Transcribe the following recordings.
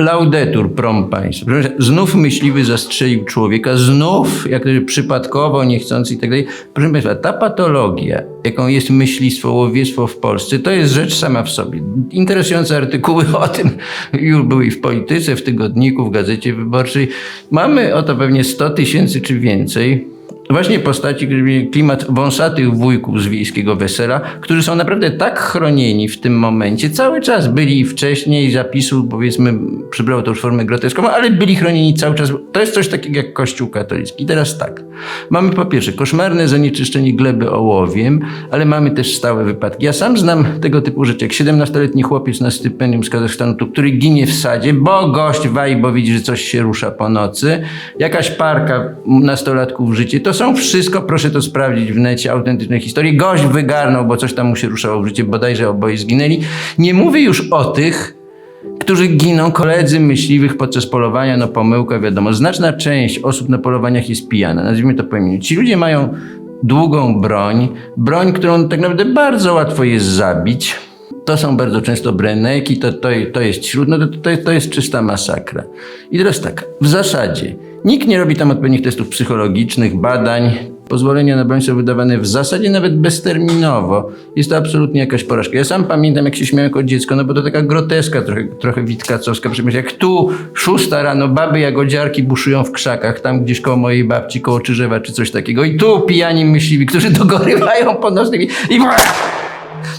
Laudetur prom państwa, Znów myśliwy zastrzelił człowieka, znów, jak przypadkowo, niechcący i tak dalej. Proszę Państwa, ta patologia, jaką jest myślistwo, łowiectwo w Polsce, to jest rzecz sama w sobie. Interesujące artykuły o tym już były i w Polityce, w Tygodniku, w Gazecie Wyborczej. Mamy o to pewnie 100 tysięcy czy więcej. Właśnie postaci, klimat wąsatych wujków z wiejskiego wesela, którzy są naprawdę tak chronieni w tym momencie. Cały czas byli wcześniej, zapisu powiedzmy, przybrało to już formę groteskową, ale byli chronieni cały czas. To jest coś takiego jak Kościół katolicki. Teraz tak. Mamy po pierwsze koszmarne zanieczyszczenie gleby ołowiem, ale mamy też stałe wypadki. Ja sam znam tego typu rzeczy, jak 17-letni chłopiec na stypendium z Kazachstanu, który ginie w sadzie, bo gość waj, bo widzi, że coś się rusza po nocy. Jakaś parka nastolatków w życie. To są wszystko, proszę to sprawdzić w necie, autentyczne historie. Gość wygarnął, bo coś tam mu się ruszało w życie, bodajże oboje zginęli. Nie mówię już o tych, którzy giną, koledzy myśliwych podczas polowania, no pomyłka, wiadomo. Znaczna część osób na polowaniach jest pijana, nazwijmy to po imieniu. Ci ludzie mają długą broń, broń, którą tak naprawdę bardzo łatwo jest zabić. To są bardzo często breneki, to, to, to jest śród, no to, to, to jest czysta masakra. I teraz tak, w zasadzie nikt nie robi tam odpowiednich testów psychologicznych, badań. Pozwolenia na broń są wydawane w zasadzie nawet bezterminowo. Jest to absolutnie jakaś porażka. Ja sam pamiętam, jak się śmiałem jako dziecko, no bo to taka groteska, trochę, trochę witkacowska. Przecież jak tu szósta rano baby jagodziarki buszują w krzakach, tam gdzieś koło mojej babci, koło Czyżewa czy coś takiego. I tu pijani myśliwi, którzy dogorywają po nocnych i... i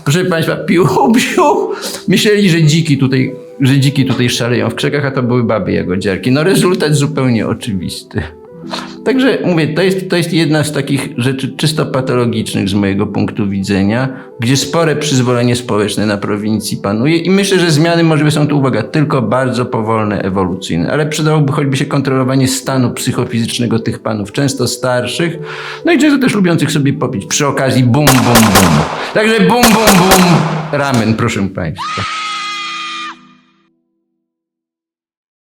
Proszę Państwa, piu, piu. Myśleli, że dziki tutaj, że dziki tutaj szaleją w krzakach, a to były baby jagodziarki. No rezultat zupełnie oczywisty. Także mówię, to jest, to jest jedna z takich rzeczy czysto patologicznych z mojego punktu widzenia, gdzie spore przyzwolenie społeczne na prowincji panuje i myślę, że zmiany możliwe są tu, uwaga, tylko bardzo powolne, ewolucyjne, ale przydałoby choćby się kontrolowanie stanu psychofizycznego tych panów, często starszych, no i często też lubiących sobie popić przy okazji bum, bum, bum. Także bum, bum, bum, ramen, proszę Państwa.